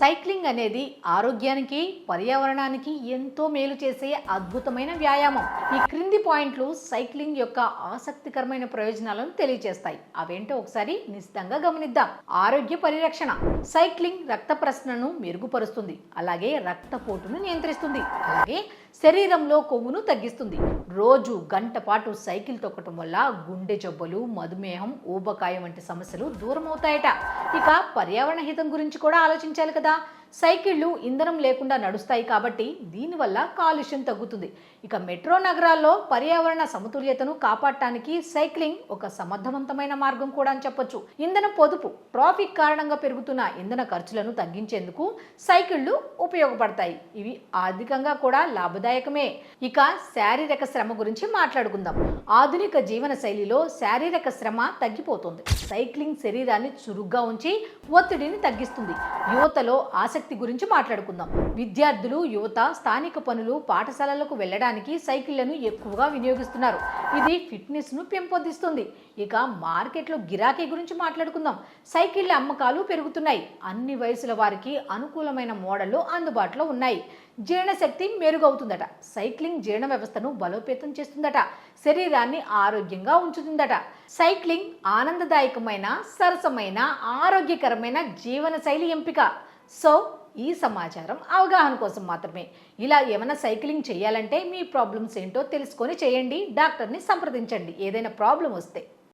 Cycling అనేది ఆరోగ్యానికి పర్యావరణానికి ఎంతో మేలు చేసే అద్భుతమైన వ్యాయామం. ఈ క్రింది పాయింట్లు సైక్లింగ్ యొక్క ఆసక్తికరమైన ప్రయోజనాలను తెలియజేస్తాయి అవేంటో ఒకసారి నిశ్చితంగా గమనిద్దాం. ఆరోగ్య పరిరక్షణ. సైక్లింగ్ రక్త ప్రసరణను మెరుగుపరుస్తుంది. అలాగే రక్తపోటును నియంత్రిస్తుంది. అలాగే శరీరంలో కొవ్వును తగ్గిస్తుంది. రోజు గంట పాటు సైకిల్ తొక్కటం వల్ల గుండె జబ్బులు మధుమేహం ఊబకాయం వంటి సమస్యలు దూరం అవుతాయట ఇక పర్యావరణ హితం గురించి కూడా ఆలోచించాలి కదా. సైకిళ్ళు ఇంధనం లేకుండా నడుస్తాయి కాబట్టి దీనివల్ల కాలుష్యం తగ్గుతుంది. ఇక మెట్రో నగరాల్లో పర్యావరణ సమతుల్యతను కాపాడటానికి సైక్లింగ్ ఒక సమర్థవంతమైన మార్గం కూడా అని చెప్పొచ్చు. ఇంధన పొదుపు ట్రాఫిక్ కారణంగా పెరుగుతున్న ఇంధన ఖర్చులను తగ్గించేందుకు సైకిళ్ళు ఉపయోగపడతాయి. ఇవి ఆర్థికంగా కూడా లాభదాయకమే. ఇక శారీరక శ్రమ గురించి మాట్లాడుకుందాం. ఆధునిక జీవన శైలిలో శారీరక శ్రమ తగ్గిపోతుంది. సైక్లింగ్ శరీరాన్ని చురుగ్గా ఉంచి ఒత్తిడిని తగ్గిస్తుంది. యువతలో ఆసక్తి గురించి మాట్లాడుకుందాం. విద్యార్థులు యువత స్థానిక పనులు పాఠశాలలకు వెళ్ళడానికి సైకిళ్ళను ఎక్కువగా వినియోగిస్తున్నారు. ఇది ఫిట్నెస్ను పెంపొందిస్తుంది. ఇక మార్కెట్లో గిరాకీ గురించి మాట్లాడుకుందాం. సైకిళ్ళ అమ్మకాలు పెరుగుతున్నాయి. అన్ని వయసుల వారికి అనుకూలమైన మోడళ్ళు అందుబాటులో ఉన్నాయి. జీర్ణశక్తి మెరుగవుతుందట. సైక్లింగ్ జీర్ణ వ్యవస్థను బలోపేతం చేస్తుందట. శరీరాన్ని ఆరోగ్యంగా ఉంచుతుందట. సైక్లింగ్ ఆనందదాయకమైన సరసమైన ఆరోగ్యకరమైన జీవనశైలి ఎంపిక. సో ఈ సమాచారం అవగాహన కోసం మాత్రమే. ఇలా ఏమైనా సైక్లింగ్ చేయాలంటే మీ ప్రాబ్లమ్స్ ఏంటో తెలుసుకొని చేయండి. డాక్టర్ని సంప్రదించండి. ఏదైనా ప్రాబ్లం వస్తే.